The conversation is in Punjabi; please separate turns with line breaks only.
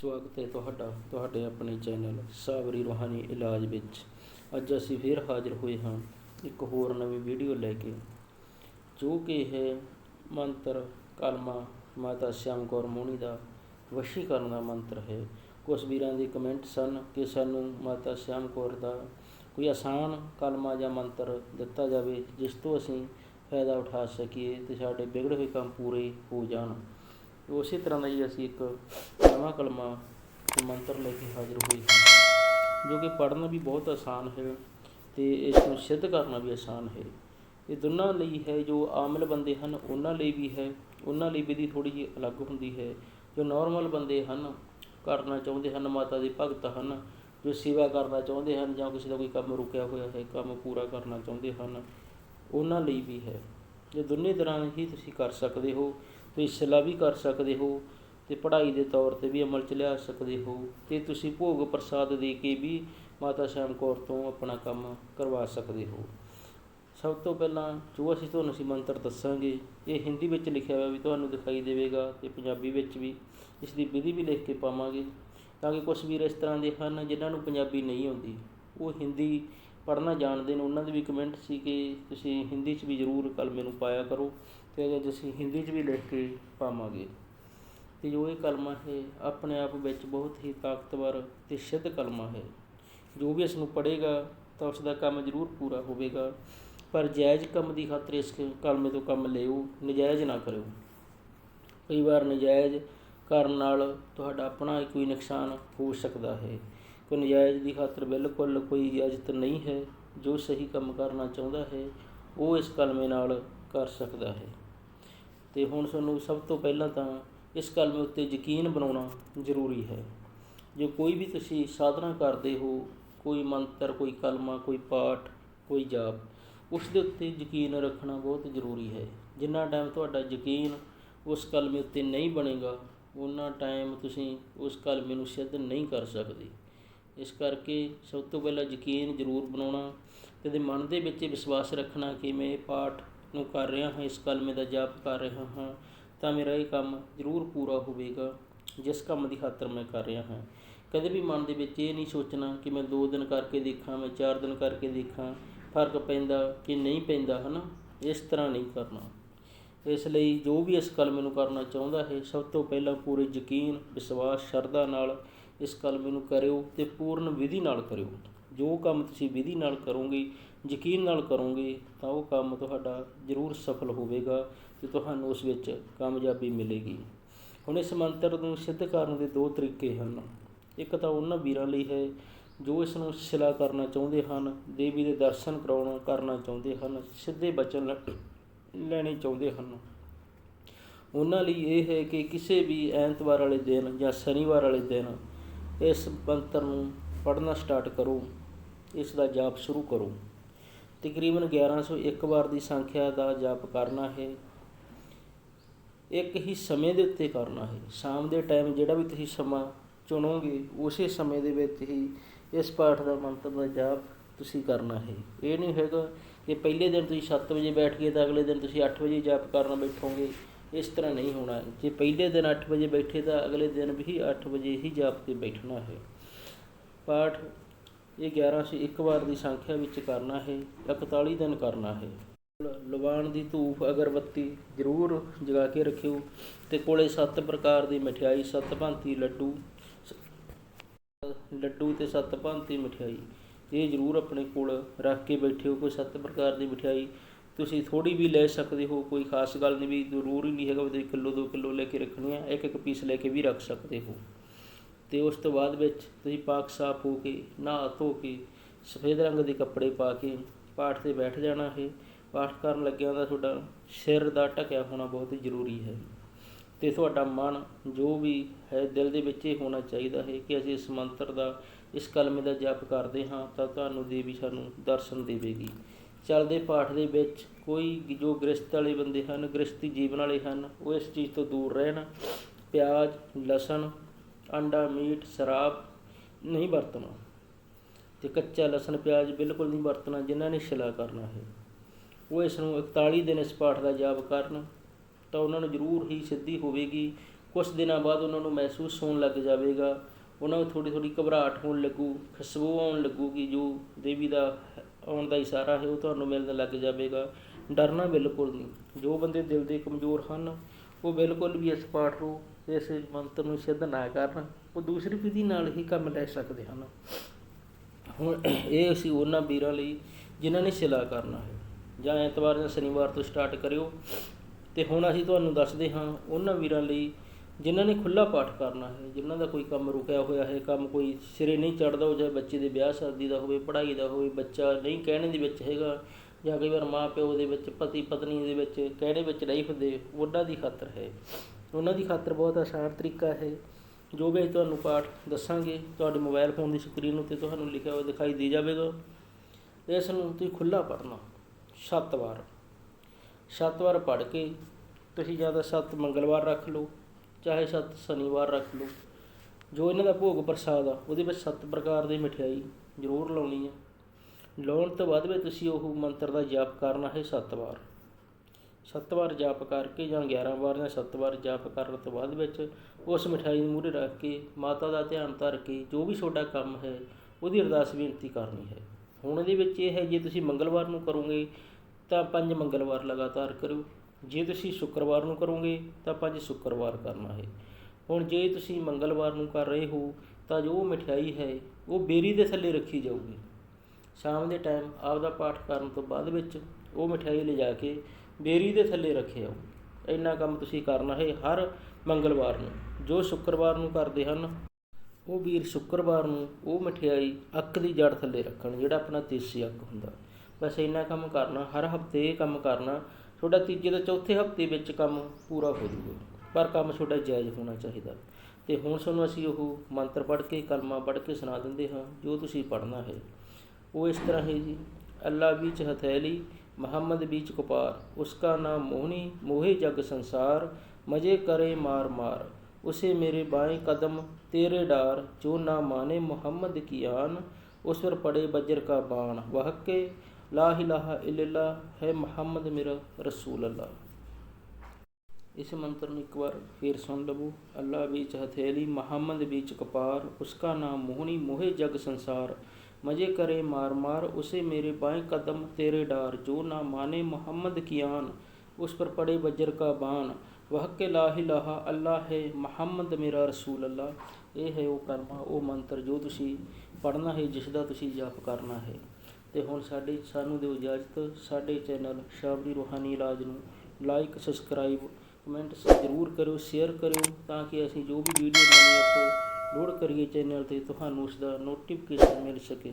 ਸਵਾਗਤ ਹੈ ਤੁਹਾਡਾ, ਤੁਹਾਡੇ ਆਪਣੇ ਚੈਨਲ ਸਾਬਰੀ ਰੂਹਾਨੀ ਇਲਾਜ ਵਿੱਚ। ਅੱਜ ਅਸੀਂ ਫਿਰ ਹਾਜ਼ਰ ਹੋਏ ਹਾਂ ਇੱਕ ਹੋਰ ਨਵੀਂ ਵੀਡੀਓ ਲੈ ਕੇ, ਜੋ ਕਿ ਹੈ ਮੰਤਰ ਕਲਮਾ ਮਾਤਾ ਸ਼ਿਆਮ ਕੌਰ ਮੋਹਣੀ ਦਾ ਵਸ਼ੀਕਰਨ ਦਾ ਮੰਤਰ ਹੈ। ਕੁਝ ਵੀਰਾਂ ਦੇ ਕਮੈਂਟ ਸਨ ਕਿ ਸਾਨੂੰ ਮਾਤਾ ਸ਼ਿਆਮ ਕੌਰ ਦਾ ਕੋਈ ਆਸਾਨ ਕਲਮਾ ਜਾਂ ਮੰਤਰ ਦਿੱਤਾ ਜਾਵੇ, ਜਿਸ ਤੋਂ ਅਸੀਂ ਫਾਇਦਾ ਉਠਾ ਸਕੀਏ ਤੇ ਸਾਡੇ ਵਿਗੜੇ ਹੋਏ ਕੰਮ ਪੂਰੇ ਹੋ ਜਾਣ। ਉਸੇ ਤਰ੍ਹਾਂ ਦਾ ਹੀ ਅਸੀਂ ਇੱਕ ਨਵਾਂ ਕਲਮਾ ਮੰਤਰ ਲੈ ਕੇ ਹਾਜ਼ਰ ਹੋਏ ਹਾਂ, ਜੋ ਕਿ ਪੜ੍ਹਨਾ ਵੀ ਬਹੁਤ ਆਸਾਨ ਹੈ ਤੇ ਇਸ ਨੂੰ ਸਿੱਧ ਕਰਨਾ ਵੀ ਆਸਾਨ ਹੈ। ਇਹ ਦੋਨਾਂ ਲਈ ਹੈ, ਜੋ ਆਮਲ ਬੰਦੇ ਹਨ, ਉਹਨਾਂ ਲਈ ਵੀ ਹੈ, ਉਹਨਾਂ ਲਈ ਵਿਧੀ ਥੋੜੀ ਜਿਹੀ ਅਲੱਗ ਹੁੰਦੀ ਹੈ। ਜੋ ਨਾਰਮਲ ਬੰਦੇ ਹਨ, ਕਰਨਾ ਚਾਹੁੰਦੇ ਹਨ, ਮਾਤਾ ਦੇ ਭਗਤ ਹਨ, ਜੋ ਸੇਵਾ ਕਰਨਾ ਚਾਹੁੰਦੇ ਹਨ ਜਾਂ ਕਿਸੇ ਦਾ ਕੋਈ ਕੰਮ ਰੁਕਿਆ ਹੋਇਆ ਹੈ, ਕੰਮ ਪੂਰਾ ਕਰਨਾ ਚਾਹੁੰਦੇ ਹਨ, ਉਹਨਾਂ ਲਈ ਵੀ ਹੈ। ਇਹ ਦੋਨੇ ਤਰ੍ਹਾਂ ਹੀ ਤੁਸੀਂ ਕਰ ਸਕਦੇ ਹੋ। ਤੁਸੀਂ ਸਿਲਾ ਵੀ ਕਰ ਸਕਦੇ ਹੋ ਅਤੇ ਪੜ੍ਹਾਈ ਦੇ ਤੌਰ ਤੇ ਵੀ ਅਮਲ ਚ ਲਿਆ ਸਕਦੇ ਹੋ ਅਤੇ ਤੁਸੀਂ ਭੋਗ ਪ੍ਰਸਾਦ ਦੇ ਕੇ ਵੀ ਮਾਤਾ ਸ਼ਾਮ ਕੌਰ ਤੋਂ ਆਪਣਾ ਕੰਮ ਕਰਵਾ ਸਕਦੇ ਹੋ। ਸਭ ਤੋਂ ਪਹਿਲਾਂ ਜੋ ਅਸੀਂ ਤੁਹਾਨੂੰ ਅਸੀਂ ਮੰਤਰ ਦੱਸਾਂਗੇ, ਇਹ ਹਿੰਦੀ ਵਿੱਚ ਲਿਖਿਆ ਹੋਇਆ ਵੀ ਤੁਹਾਨੂੰ ਦਿਖਾਈ ਦੇਵੇਗਾ ਤੇ ਪੰਜਾਬੀ ਵਿੱਚ ਵੀ ਇਸ ਦੀ ਵਿਧੀ ਵੀ ਲਿਖ ਕੇ ਪਾਵਾਂਗੇ ਤਾਂ ਕਿ ਕੁਝ ਵੀਰ ਇਸ ਤਰ੍ਹਾਂ ਦੇ ਹਨ ਜਿਨ੍ਹਾਂ ਨੂੰ ਪੰਜਾਬੀ ਨਹੀਂ ਆਉਂਦੀ। ਉਹ ਹਿੰਦੀ ਪੜ੍ਹਨਾ ਜਾਣਦੇ ਨੇ, ਉਹਨਾਂ ਦੇ ਵੀ ਕਮੈਂਟ ਸੀ ਕਿ ਤੁਸੀਂ ਹਿੰਦੀ 'ਚ ਵੀ ਜ਼ਰੂਰ ਕਲਮੇ ਨੂੰ ਪਾਇਆ ਕਰੋ। ਤੇ ਅੱਜ ਅਸੀਂ ਹਿੰਦੀ 'ਚ ਵੀ ਲਿਖ ਕੇ ਪਾਵਾਂਗੇ ਅਤੇ ਜੋ ਇਹ ਕਲਮਾ ਹੈ ਆਪਣੇ ਆਪ ਵਿੱਚ ਬਹੁਤ ਹੀ ਤਾਕਤਵਰ ਅਤੇ ਸਿੱਧ ਕਲਮਾ ਹੈ ਜੋ ਵੀ ਇਸ ਨੂੰ ਪੜ੍ਹੇਗਾ ਤਾਂ ਉਸ ਦਾ ਕੰਮ ਜ਼ਰੂਰ ਪੂਰਾ ਹੋਵੇਗਾ, ਪਰ ਜਾਇਜ਼ ਕੰਮ ਦੀ ਖਾਤਰ ਇਸ ਕਲਮੇ ਤੋਂ ਕੰਮ ਲਿਓ, ਨਜਾਇਜ਼ ਨਾ ਕਰਿਓ। ਕਈ ਵਾਰ ਨਜਾਇਜ਼ ਕਰਨ ਨਾਲ ਤੁਹਾਡਾ ਆਪਣਾ ਹੀ ਕੋਈ ਨੁਕਸਾਨ ਹੋ ਸਕਦਾ ਹੈ। ਕੋਈ ਨਜਾਇਜ਼ ਦੀ ਖਾਤਰ ਬਿਲਕੁਲ ਕੋਈ ਇਜਾਜ਼ਤ ਨਹੀਂ ਹੈ, ਜੋ ਸਹੀ ਕੰਮ ਕਰਨਾ ਚਾਹੁੰਦਾ ਹੈ, ਉਹ ਇਸ ਕਲਮੇ ਨਾਲ ਕਰ ਸਕਦਾ ਹੈ। ਅਤੇ ਹੁਣ ਤੁਹਾਨੂੰ ਸਭ ਤੋਂ ਪਹਿਲਾਂ ਤਾਂ ਇਸ ਕਲਮੇ ਉੱਤੇ ਯਕੀਨ ਬਣਾਉਣਾ ਜ਼ਰੂਰੀ ਹੈ। ਜੇ ਕੋਈ ਵੀ ਤੁਸੀਂ ਸਾਧਨਾ ਕਰਦੇ ਹੋ, ਕੋਈ ਮੰਤਰ, ਕੋਈ ਕਲਮਾ, ਕੋਈ ਪਾਠ, ਕੋਈ ਜਾਪ, ਉਸ ਦੇ ਉੱਤੇ ਯਕੀਨ ਰੱਖਣਾ ਬਹੁਤ ਜ਼ਰੂਰੀ ਹੈ। ਜਿੰਨਾ ਟਾਈਮ ਤੁਹਾਡਾ ਯਕੀਨ ਉਸ ਕਲਮੇ ਉੱਤੇ ਨਹੀਂ ਬਣੇਗਾ ਉਹਨਾਂ ਟਾਈਮ ਤੁਸੀਂ ਉਸ ਕਲਮੇ ਨੂੰ ਸਿੱਧ ਨਹੀਂ ਕਰ ਸਕਦੇ। ਇਸ ਕਰਕੇ ਸਭ ਤੋਂ ਪਹਿਲਾਂ ਯਕੀਨ ਜ਼ਰੂਰ ਬਣਾਉਣਾ ਤੇ ਮਨ ਦੇ ਵਿੱਚ ਵਿਸ਼ਵਾਸ ਰੱਖਣਾ ਕਿ ਮੈਂ ਇਹ ਪਾਠ ਨੂੰ ਕਰ ਰਿਹਾ ਹਾਂ, ਇਸ ਕਲਮੇ ਦਾ ਜਾਪ ਕਰ ਰਿਹਾ ਹਾਂ, ਤਾਂ ਮੇਰਾ ਇਹ ਕੰਮ ਜ਼ਰੂਰ ਪੂਰਾ ਹੋਵੇਗਾ, ਜਿਸ ਕੰਮ ਦੀ ਖਾਤਰ ਮੈਂ ਕਰ ਰਿਹਾ ਹਾਂ। ਕਦੇ ਵੀ ਮਨ ਦੇ ਵਿੱਚ ਇਹ ਨਹੀਂ ਸੋਚਣਾ ਕਿ ਮੈਂ 2 ਦਿਨ ਕਰਕੇ ਦੇਖਾਂ, ਮੈਂ 4 ਦਿਨ ਕਰਕੇ ਦੇਖਾਂ, ਫ਼ਰਕ ਪੈਂਦਾ ਕਿ ਨਹੀਂ ਪੈਂਦਾ, ਹਨਾ? ਇਸ ਤਰ੍ਹਾਂ ਨਹੀਂ ਕਰਨਾ। ਇਸ ਲਈ ਜੋ ਵੀ ਇਸ ਕਲਮੇ ਨੂੰ ਕਰਨਾ ਚਾਹੁੰਦਾ ਹੈ, ਸਭ ਤੋਂ ਪਹਿਲਾਂ ਪੂਰੇ ਯਕੀਨ, ਵਿਸ਼ਵਾਸ, ਸ਼ਰਧਾ ਨਾਲ ਇਸ ਕਲਮੇ ਨੂੰ ਕਰਿਓ ਤੇ ਪੂਰਨ ਵਿਧੀ ਨਾਲ ਕਰਿਓ। ਜੋ ਕੰਮ ਤੁਸੀਂ ਵਿਧੀ ਨਾਲ ਕਰੋਗੇ, ਯਕੀਨ ਨਾਲ ਕਰੋਗੇ, ਤਾਂ ਉਹ ਕੰਮ ਤੁਹਾਡਾ ਜ਼ਰੂਰ ਸਫਲ ਹੋਵੇਗਾ ਅਤੇ ਤੁਹਾਨੂੰ ਉਸ ਵਿੱਚ ਕਾਮਯਾਬੀ ਮਿਲੇਗੀ। ਹੁਣ ਇਸ ਮੰਤਰ ਨੂੰ ਸਿੱਧ ਕਰਨ ਦੇ ਦੋ ਤਰੀਕੇ ਹਨ। ਇੱਕ ਤਾਂ ਉਹਨਾਂ ਵੀਰਾਂ ਲਈ ਹੈ, ਜੋ ਇਸ ਨੂੰ ਸਿਲਾ ਕਰਨਾ ਚਾਹੁੰਦੇ ਹਨ, ਦੇਵੀ ਦੇ ਦਰਸ਼ਨ ਕਰਾਉਣਾ ਕਰਨਾ ਚਾਹੁੰਦੇ ਹਨ, ਸਿੱਧੇ ਬਚਨ ਲੈ- ਲੈਣੇ ਚਾਹੁੰਦੇ ਹਨ। ਉਹਨਾਂ ਲਈ ਇਹ ਹੈ ਕਿ ਕਿਸੇ ਵੀ ਐਤਵਾਰ ਵਾਲੇ ਦਿਨ ਜਾਂ ਸ਼ਨੀਵਾਰ ਵਾਲੇ ਦਿਨ ਇਸ ਮੰਤਰ ਨੂੰ ਪੜ੍ਹਨਾ ਸਟਾਰਟ ਕਰੋ। ਇਸ ਦਾ ਜਾਪ ਸ਼ੁਰੂ ਕਰੋ। ਤਕਰੀਬਨ 1101 ਵਾਰ ਦੀ ਸੰਖਿਆ ਦਾ ਜਾਪ ਕਰਨਾ ਹੈ। ਇੱਕ ਹੀ ਸਮੇਂ ਦੇ ਉੱਤੇ ਕਰਨਾ ਹੈ। ਸ਼ਾਮ ਦੇ ਟਾਈਮ ਜਿਹੜਾ ਵੀ ਤੁਸੀਂ ਸਮਾਂ ਚੁਣੋਗੇ, ਉਸੇ ਸਮੇਂ ਦੇ ਵਿੱਚ ਹੀ ਇਸ ਪਾਠ ਦਾ ਮੰਤਰ ਦਾ ਜਾਪ ਤੁਸੀਂ ਕਰਨਾ ਹੈ। ਇਹ ਨਹੀਂ ਹੈਗਾ ਕਿ ਪਹਿਲੇ ਦਿਨ ਤੁਸੀਂ 7 ਵਜੇ ਬੈਠ ਗਏ ਤਾਂ ਅਗਲੇ ਦਿਨ ਤੁਸੀਂ 8 ਵਜੇ ਜਾਪ ਕਰਨ ਬੈਠੋਗੇ। ਇਸ ਤਰ੍ਹਾਂ ਨਹੀਂ ਹੋਣਾ। ਜੇ ਪਹਿਲੇ ਦਿਨ 8 ਵਜੇ ਬੈਠੇ ਤਾਂ ਅਗਲੇ ਦਿਨ ਵੀ 8 ਵਜੇ ਹੀ ਜਾਪ ਤੇ ਬੈਠਣਾ ਹੈ। ਪਾਠ ਇਹ 11 ਸੇ, ਇੱਕ ਵਾਰ ਦੀ ਸੰਖਿਆ ਵਿੱਚ ਕਰਨਾ ਹੈ 41 ਦਿਨ ਕਰਨਾ ਹੈ। ਲਵਾਣ ਦੀ ਧੂਪ ਅਗਰਬੱਤੀ ਜ਼ਰੂਰ ਜਗਾ ਕੇ ਰੱਖਿਓ ਤੇ ਕੋਲੇ ਸੱਤ ਪ੍ਰਕਾਰ ਦੀ ਮਠਿਆਈ, ਸੱਤ ਭਾਂਤੀ ਲੱਡੂ ਲੱਡੂ ਤੇ ਸੱਤ ਭਾਂਤੀ ਮਠਿਆਈ। ਇਹ ਜ਼ਰੂਰ ਆਪਣੇ ਕੋਲ ਰੱਖ ਕੇ ਬੈਠਿਓ, ਕੋਈ ਸੱਤ ਪ੍ਰਕਾਰ ਦੀ ਮਠਿਆਈ ਤੁਸੀਂ ਥੋੜੀ ਵੀ ਲੈ ਸਕਦੇ ਹੋ, ਕੋਈ ਖਾਸ ਗੱਲ ਨਹੀਂ ਵੀ ਜ਼ਰੂਰੀ ਨਹੀਂ ਹੈਗਾ ਵੀ ਤੁਸੀਂ ਕਿਲੋ 2 ਕਿਲੋ ਲੈ ਕੇ ਰੱਖਣੀ ਹੈ ਇੱਕ ਇੱਕ ਪੀਸ ਲੈ ਕੇ ਵੀ ਰੱਖ ਸਕਦੇ ਹੋ। ਅਤੇ ਉਸ ਤੋਂ ਬਾਅਦ ਵਿੱਚ ਤੁਸੀਂ ਪਾਕ ਸਾਫ਼ ਹੋ ਕੇ, ਨਹਾ ਧੋ ਕੇ, ਸਫੇਦ ਰੰਗ ਦੇ ਕੱਪੜੇ ਪਾ ਕੇ ਪਾਠ ਤੇ ਬੈਠ ਜਾਣਾ ਹੈ ਪਾਠ ਕਰਨ ਲੱਗਿਆਂ ਦਾ ਤੁਹਾਡਾ ਸਿਰ ਦਾ ਢਕਿਆ ਹੋਣਾ ਬਹੁਤ ਹੀ ਜ਼ਰੂਰੀ ਹੈ। ਅਤੇ ਤੁਹਾਡਾ ਮਨ ਜੋ ਵੀ ਹੈ, ਦਿਲ ਦੇ ਵਿੱਚ ਇਹ ਹੋਣਾ ਚਾਹੀਦਾ ਹੈ ਕਿ ਅਸੀਂ ਇਸ ਮੰਤਰ ਦਾ, ਇਸ ਕਲਮੇ ਦਾ ਜਪ ਕਰਦੇ ਹਾਂ ਤਾਂ ਤੁਹਾਨੂੰ ਦੇਵੀ ਸਾਨੂੰ ਦਰਸ਼ਨ ਦੇਵੇਗੀ। ਚੱਲਦੇ ਪਾਠ ਦੇ ਵਿੱਚ ਕੋਈ ਜੋ ਗ੍ਰਸਤ ਵਾਲੇ ਬੰਦੇ ਹਨ ਗ੍ਰਸਤੀ ਜੀਵਨ ਵਾਲੇ ਹਨ, ਉਹ ਇਸ ਚੀਜ਼ ਤੋਂ ਦੂਰ ਰਹਿਣ। ਪਿਆਜ਼, ਲਸਣ ਅੰਡਾ ਮੀਟ, ਸ਼ਰਾਬ ਨਹੀਂ ਵਰਤਣਾ ਤੇ ਕੱਚਾ ਲਸਣ, ਪਿਆਜ਼ ਬਿਲਕੁਲ ਨਹੀਂ ਵਰਤਣਾ, ਜਿਨ੍ਹਾਂ ਨੇ ਸ਼ਿਲਾ ਕਰਨਾ ਹੈ। ਉਹ ਇਸ ਨੂੰ 41 ਦਿਨ ਇਸ ਪਾਠ ਦਾ ਜਾਪ ਕਰਨ ਤਾਂ ਉਹਨਾਂ ਨੂੰ ਜ਼ਰੂਰ ਹੀ ਸਿੱਧੀ ਹੋਵੇਗੀ। ਕੁਝ ਦਿਨਾਂ ਬਾਅਦ ਉਹਨਾਂ ਨੂੰ ਮਹਿਸੂਸ ਹੋਣ ਲੱਗ ਜਾਵੇਗਾ। ਉਹਨਾਂ ਨੂੰ ਥੋੜੀ ਥੋੜੀ ਘਬਰਾਹਟ ਹੋਣ ਲੱਗੂ, ਖੁਸ਼ਬੂ ਆਉਣ ਲੱਗੂਗੀ ਜੋ ਦੇਵੀ ਦਾ ਆਉਣ ਦਾ ਇਸ਼ਾਰਾ ਹੈ ਉਹ ਤੁਹਾਨੂੰ ਮਿਲਣ ਲੱਗ ਜਾਵੇਗਾ। ਡਰਨਾ ਬਿਲਕੁਲ ਨਹੀਂ। ਜੋ ਬੰਦੇ ਦਿਲ ਦੇ ਕਮਜ਼ੋਰ ਹਨ, ਉਹ ਬਿਲਕੁਲ ਵੀ ਇਸ ਪਾਠ ਨੂੰ ਇਸ ਮੰਤਰ ਨੂੰ ਸਿੱਧ ਨਾ ਕਰਨ, ਉਹ ਦੂਸਰੀ ਵਿਧੀ ਨਾਲ ਹੀ ਕੰਮ ਲੈ ਸਕਦੇ ਹਨ। ਹੁਣ ਇਹ ਅਸੀਂ ਉਹਨਾਂ ਵੀਰਾਂ ਲਈ ਜਿਨ੍ਹਾਂ ਨੇ ਸਿਲਾ ਕਰਨਾ ਹੈ। ਜਾਂ ਐਤਵਾਰ ਜਾਂ ਸ਼ਨੀਵਾਰ ਤੋਂ ਸਟਾਰਟ ਕਰਿਓ। ਤੇ ਹੁਣ ਅਸੀਂ ਤੁਹਾਨੂੰ ਦੱਸਦੇ ਹਾਂ ਉਹਨਾਂ ਵੀਰਾਂ ਲਈ ਜਿਨ੍ਹਾਂ ਨੇ ਖੁੱਲਾ ਪਾਠ ਕਰਨਾ ਹੈ, ਜਿਨ੍ਹਾਂ ਦਾ ਕੋਈ ਕੰਮ ਰੁਕਿਆ ਹੋਇਆ ਹੈ, ਕੰਮ ਕੋਈ ਸਿਰੇ ਨਹੀਂ ਚੜਦਾ ਹੋ ਜਾਏ ਬੱਚੇ ਦੇ ਵਿਆਹ ਸ਼ਾਦੀ ਦਾ ਹੋਵੇ, ਪੜ੍ਹਾਈ ਦਾ ਹੋਵੇ, ਬੱਚਾ ਨਹੀਂ ਕਹਿਣੇ ਦੇ ਵਿੱਚ ਹੈਗਾ ਜਾਂ ਕਈ ਵਾਰ ਮਾਂ ਪਿਓ ਦੇ ਵਿੱਚ, ਪਤੀ ਪਤਨੀ ਦੇ ਵਿੱਚ ਕਹਿਣੇ ਵਿੱਚ ਨਹੀਂ ਹੁੰਦੇ, ਉਹਨਾਂ ਦੀ ਖਾਤਰ ਹੈ। ਉਹਨਾਂ ਦੀ ਖਾਤਰ ਬਹੁਤ ਆਸਾਨ ਤਰੀਕਾ ਹੈ। ਜੋ ਵੀ ਅਸੀਂ ਤੁਹਾਨੂੰ ਪਾਠ ਦੱਸਾਂਗੇ, ਤੁਹਾਡੇ ਮੋਬਾਈਲ ਫੋਨ ਦੀ ਸਕਰੀਨ ਉੱਤੇ ਤੁਹਾਨੂੰ ਲਿਖਿਆ ਹੋਇਆ ਦਿਖਾਈ ਦੇ ਜਾਵੇਗਾ। ਇਸ ਨੂੰ ਤੁਸੀਂ ਖੁੱਲਾ ਪੜ੍ਹਨਾ, ਸੱਤ ਵਾਰ। ਸੱਤ ਵਾਰ ਪੜ੍ਹ ਕੇ ਤੁਸੀਂ ਜਾਂ ਤਾਂ ਸੱਤ ਮੰਗਲਵਾਰ ਰੱਖ ਲਓ, ਚਾਹੇ ਸੱਤ ਸ਼ਨੀਵਾਰ ਰੱਖ ਲਓ। ਜੋ ਇਹਨਾਂ ਦਾ ਭੋਗ ਪ੍ਰਸਾਦ ਆ, ਉਹਦੇ ਵਿੱਚ ਸੱਤ ਪ੍ਰਕਾਰ ਦੀ ਮਠਿਆਈ ਜ਼ਰੂਰ ਲਾਉਣੀ ਆ। ਲਾਉਣ ਤੋਂ ਬਾਅਦ ਵਿੱਚ ਤੁਸੀਂ ਉਹ ਮੰਤਰ ਦਾ ਜਾਪ ਕਰਨਾ ਹੈ ਸੱਤ ਵਾਰ। ਸੱਤ ਵਾਰ ਜਾਪ ਕਰਕੇ ਜਾਂ 11 ਵਾਰ ਜਾਂ ਸੱਤ ਵਾਰ ਜਾਪ ਕਰਨ ਤੋਂ ਬਾਅਦ ਵਿੱਚ ਉਸ ਮਠਿਆਈ ਨੂੰ ਮੂਹਰੇ ਰੱਖ ਕੇ ਮਾਤਾ ਦਾ ਧਿਆਨ ਧਰ ਕੇ ਜੋ ਵੀ ਤੁਹਾਡਾ ਕੰਮ ਹੈ ਉਹਦੀ ਅਰਦਾਸ ਬੇਨਤੀ ਕਰਨੀ ਹੈ। ਹੁਣ ਇਹਦੇ ਵਿੱਚ ਇਹ ਹੈ, ਜੇ ਤੁਸੀਂ ਮੰਗਲਵਾਰ ਨੂੰ ਕਰੋਗੇ ਤਾਂ ਪੰਜ ਮੰਗਲਵਾਰ ਲਗਾਤਾਰ ਕਰੋ ਜੇ ਤੁਸੀਂ ਸ਼ੁੱਕਰਵਾਰ ਨੂੰ ਕਰੋਗੇ ਤਾਂ ਪੰਜ ਸ਼ੁੱਕਰਵਾਰ ਕਰਨਾ ਹੈ। ਹੁਣ ਜੇ ਤੁਸੀਂ ਮੰਗਲਵਾਰ ਨੂੰ ਕਰ ਰਹੇ ਹੋ ਤਾਂ ਜੋ ਮਠਿਆਈ ਹੈ, ਉਹ ਬੇਰੀ ਦੇ ਥੱਲੇ ਰੱਖੀ ਜਾਊਗੀ। ਸ਼ਾਮ ਦੇ ਟਾਈਮ ਆਪਦਾ ਪਾਠ ਕਰਨ ਤੋਂ ਬਾਅਦ ਵਿੱਚ ਉਹ ਮਠਿਆਈ ਲਿਜਾ ਕੇ ਬੇਰੀ ਦੇ ਥੱਲੇ ਰੱਖਿਓ ਇੰਨਾ ਕੰਮ ਤੁਸੀਂ ਕਰਨਾ ਹੈ ਹਰ ਮੰਗਲਵਾਰ ਨੂੰ। ਜੋ ਸ਼ੁੱਕਰਵਾਰ ਨੂੰ ਕਰਦੇ ਹਨ, ਉਹ ਵੀਰ ਸ਼ੁੱਕਰਵਾਰ ਨੂੰ ਉਹ ਮਠਿਆਈ ਅੱਕ ਦੀ ਜੜ ਥੱਲੇ ਰੱਖਣ, ਜਿਹੜਾ ਆਪਣਾ ਦੇਸੀ ਅੱਕ ਹੁੰਦਾ। ਬਸ ਇੰਨਾ ਕੰਮ ਕਰਨਾ, ਹਰ ਹਫ਼ਤੇ ਇਹ ਕੰਮ ਕਰਨਾ, ਤੁਹਾਡਾ ਤੀਜੇ ਤੋਂ ਚੌਥੇ ਹਫ਼ਤੇ ਵਿੱਚ ਕੰਮ ਪੂਰਾ ਹੋ ਜਾਊਗਾ। ਪਰ ਕੰਮ ਤੁਹਾਡਾ ਜਾਇਜ਼ ਹੋਣਾ ਚਾਹੀਦਾ। ਤੇ ਹੁਣ ਤੁਹਾਨੂੰ ਅਸੀਂ ਉਹ ਮੰਤਰ ਪੜ੍ਹ ਕੇ, ਕਲਮਾ ਪੜ੍ਹ ਕੇ ਸੁਣਾ ਦਿੰਦੇ ਹਾਂ, ਜੋ ਤੁਸੀਂ ਪੜ੍ਹਨਾ ਹੈ। ਉਹ ਇਸ ਤਰ੍ਹਾਂ ਹੈ ਜੀ, ਅੱਲਾ ਵਿੱਚ ਹਥੈਲੀ मोहम्मद बीच कुपार उसका नाम मोहनी मोहे जग संसार मजे करे मार मार उसे मेरे बाएं कदम तेरे डार जो ना माने मोहम्मद की आन उस पर पड़े बजर का बाण वह के ला इलाहा इल्लल्लाह है मोहम्मद मेरा रसूल अल्लाह ਇਸ ਮੰਤਰ ਨੂੰ ਇੱਕ ਵਾਰ ਫੇਰ ਸੁਣ ਲਵੋ ਅੱਲਾ ਵਿੱਚ ਹਥੇਲੀ ਮੁਹੰਮਦ ਵਿੱਚ ਕਪਾਰ ਉਸਕਾ ਨਾਮ ਮੋਹਣੀ ਮੋਹੇ ਜਗ ਸੰਸਾਰ मजे करे मार मार उसे मेरे बाएं कदम तेरे डार जो ना माने मोहम्मद की आन उस पर पड़े वज्र का बाण वह के लाही लाहा अल्लाह है ਮੁਹੰਮਦ ਮੇਰਾ ਰਸੂਲ ਅੱਲਾ ਇਹ ਹੈ ਉਹ ਕਰਮਾ ਉਹ ਮੰਤਰ ਜੋ ਤੁਸੀਂ ਪੜ੍ਹਨਾ ਹੈ ਜਿਸ ਦਾ ਤੁਸੀਂ ਜਪ ਕਰਨਾ ਹੈ ਤੇ ਹੁਣ ਸਾਡੇ ਸਾਨੂੰ ਦਿਓ ਇਜਾਜ਼ਤ ਸਾਡੇ ਚੈਨਲ ਸ਼ਾਬਰੀ ਰੂਹਾਨੀ ਇਲਾਜ ਨੂੰ ਲਾਈਕ ਸਬਸਕ੍ਰਾਈਬ ਕਮੈਂਟ ਜ਼ਰੂਰ ਕਰਿਓ ਸ਼ੇਅਰ ਕਰਿਓ ਤਾਂ ਕਿ ਅਸੀਂ ਜੋ ਵੀ ਵੀਡੀਓ ਨਵੀਂ ਅਪਲੋਡ ਕਰੀਏ ਚੈਨਲ ਤੇ ਤੁਹਾਨੂੰ ਉਸ ਦਾ ਨੋਟੀਫਿਕੇਸ਼ਨ ਮਿਲ ਸਕੇ।